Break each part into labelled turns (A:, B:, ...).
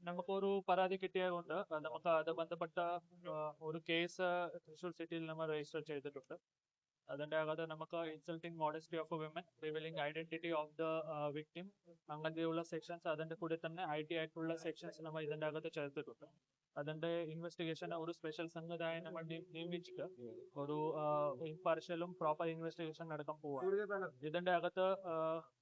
A: നമുക്കൊരു പരാതി കിട്ടിയതുകൊണ്ട് കൊണ്ട് നമുക്ക് അത് ബന്ധപ്പെട്ട ഒരു കേസ് തൃശ്ശൂർ സിറ്റിയിൽ നമ്മൾ രജിസ്റ്റർ ചെയ്തിട്ടുണ്ട്. അതിന്റെ അകത്ത് നമുക്ക് insulting modesty of women revealing identity of the victim അങ്ങനെയുള്ള സെക്ഷൻസ് അതിന്റെ കൂടെ തന്നെ ഐ ടി ആയിട്ടുള്ള സെക്ഷൻസ് നമ്മൾ ഇതിന്റെ അകത്ത് ചേർത്തിട്ടുണ്ട്. അതിന്റെ ഇൻവെസ്റ്റിഗേഷൻ ഒരു സ്പെഷ്യൽ സംഘതായ നമ്മൾ നിയ- നിയമിച്ചിട്ട് ഒരു ഇംപാർഷ്യലും പ്രോപ്പർ ഇൻവെസ്റ്റിഗേഷൻ നടക്കാൻ പോവാണ്. ഇതിന്റെ അകത്ത്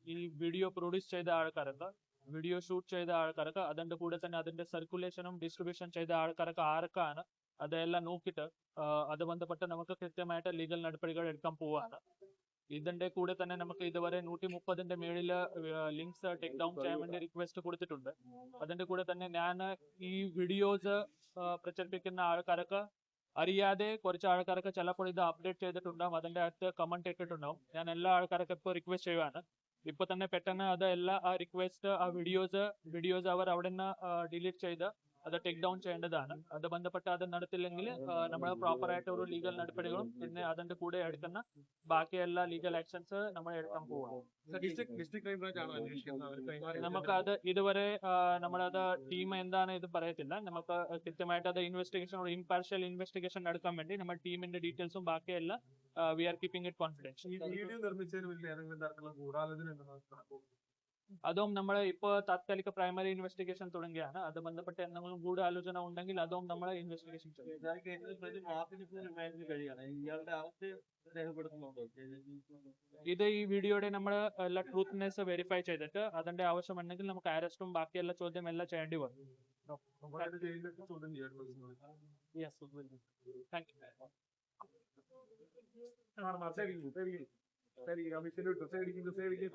A: ഈ വീഡിയോ പ്രൊഡ്യൂസ് ചെയ്ത ആൾക്കാർക്ക് വീഡിയോ ഷൂട്ട് ചെയ്ത ആൾക്കാർക്ക് അതിന്റെ കൂടെ തന്നെ അതിന്റെ സർക്കുലേഷനും ഡിസ്ട്രിബ്യൂഷൻ ചെയ്ത ആൾക്കാർക്ക് ആർക്കാണ് അതെല്ലാം നോക്കിയിട്ട് അത് ബന്ധപ്പെട്ട് നമുക്ക് കൃത്യമായിട്ട് ലീഗൽ നടപടികൾ എടുക്കാൻ പോവാണ്. ഇതിന്റെ കൂടെ തന്നെ നമുക്ക് ഇതുവരെ നൂറ്റി മുപ്പതിന്റെ മേളിൽ ലിങ്ക്സ് ടേക്ക് ഡൗൺ ചെയ്യാൻ വേണ്ടി റിക്വസ്റ്റ് കൊടുത്തിട്ടുണ്ട്. അതിന്റെ കൂടെ തന്നെ ഞാൻ ഈ വീഡിയോസ് പ്രചരിപ്പിക്കുന്ന ആൾക്കാർക്ക് അറിയാതെ കുറച്ച് ആൾക്കാർക്ക് ചിലപ്പോൾ ഇത് അപ്ഡേറ്റ് ചെയ്തിട്ടുണ്ടാവും അതിന്റെ അകത്ത് കമന്റ് ഇട്ടിട്ടുണ്ടാവും. ഞാൻ എല്ലാ ആൾക്കാർക്കും ഇപ്പോൾ റിക്വസ്റ്റ് ചെയ്യുവാണ്. ഇപ്പൊ തന്നെ പെട്ടെന്ന് അത് എല്ലാ ആ റിക്വസ്റ്റ് ആ വീഡിയോസ് വീഡിയോസ് അവർ അവിടെ നിന്ന് ഡിലീറ്റ് ചെയ്ത് അത് ടേക്ക് ഡൗൺ ചെയ്യേണ്ടതാണ്. അത് ബന്ധപ്പെട്ട് അത് നടത്തില്ലെങ്കിൽ നമ്മൾ പ്രോപ്പർ ആയിട്ട് ഒരു ലീഗൽ നടപടികളും പിന്നെ അതിന്റെ കൂടെ എടുക്കുന്ന ബാക്കി എല്ലാ ലീഗൽ ആക്ഷൻസ് നമ്മൾ എടുക്കാൻ
B: പോവാണ്.
A: നമുക്ക് അത് ഇതുവരെ നമ്മളത് ടീം എന്താണ് ഇത് പറയത്തില്ല. നമുക്ക് കൃത്യമായിട്ട് അത് ഇൻവെസ്റ്റിഗേഷൻ ഒരു ഇംപാർഷ്യൽ ഇൻവെസ്റ്റിഗേഷൻ നടത്താൻ വേണ്ടി നമ്മൾ ടീമിന്റെ ഡീറ്റെയിൽസും ബാക്കിയെല്ലാം we are keeping it confidential
B: video നിർമ്മിച്ചതിന് വലിയ ഏതെങ്കിലും തരത്തിലുള്ള ഗൂഢാലോചന
A: അതും നമ്മൾ ഇപ്പോൾ താത്കാലിക പ്രൈമറി ഇൻവെസ്റ്റിഗേഷൻ തുടങ്ങിയാണ്. അത് ബന്ധപ്പെട്ട് എന്തെങ്കിലും ഗൂഢാലോചന ഉണ്ടെങ്കിൽ അതും നമ്മൾ ഇൻവെസ്റ്റിഗേഷൻ ഇത് ഈ വീഡിയോയുടെ നമ്മൾ എല്ലാ ട്രൂത്ത്നെസ് വെരിഫൈ ചെയ്തിട്ട് അതിന്റെ ആവശ്യമുണ്ടെങ്കിൽ നമുക്ക് അറസ്റ്റും ബാക്കിയെല്ലാം ചോദ്യം എല്ലാം ചെയ്യേണ്ടി
B: ചെയ്യണം
A: യെസ് താങ്ക് യു
B: സേവിക്കും സേവിക്കും സേവിക്കും കമ്മീഷൻ വിട്ടു സേവിക്കുന്നു സേവിക്കും